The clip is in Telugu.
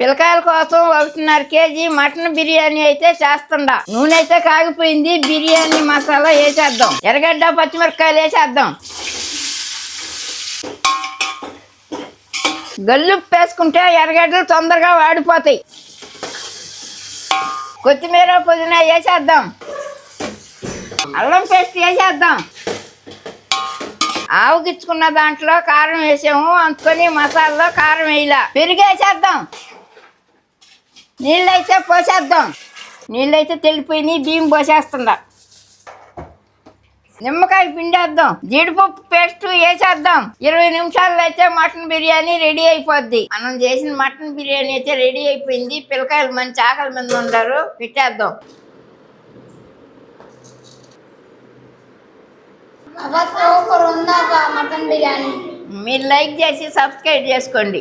పిల్లకాయల కోసం ఒకటిన్నర కేజీ మటన్ బిర్యానీ అయితే చేస్తుండా. నూనె అయితే కాగిపోయింది. బిర్యానీ మసాలా వేసేద్దాం. ఎర్రగడ్డ పచ్చిమిరపకాయలు వేసేద్దాం. గల్లుప్పు వేసుకుంటే ఎర్రగడ్డలు తొందరగా వాడిపోతాయి. కొత్తిమీర పుదీనా వేసేద్దాం. అల్లం పేస్ట్ వేసేద్దాం. ఆవుగిచ్చుకున్న దాంట్లో కారం వేసాము. అందుకొని మసాలాలో కారం వేయలా. పెరుగు వేసేద్దాం. నీళ్ళైతే పోసేద్దాం. నీళ్ళైతే తెలిపోయినాయి బియ్యం పోసేస్తుందా నిమ్మకాయ పిండేద్దాం. జీడిపప్పు పేస్ట్ వేసేద్దాం. ఇరవై నిమిషాల్లో అయితే మటన్ బిర్యానీ రెడీ అయిపోద్ది. మనం చేసిన మటన్ బిర్యానీ అయితే రెడీ అయిపోయింది. పిల్లకాయలు మంచి ఆకలి మీద ఉంటారు పెట్టేద్దాం. మటన్ బిర్యానీ? మీరు లైక్ చేసి సబ్స్క్రైబ్ చేసుకోండి.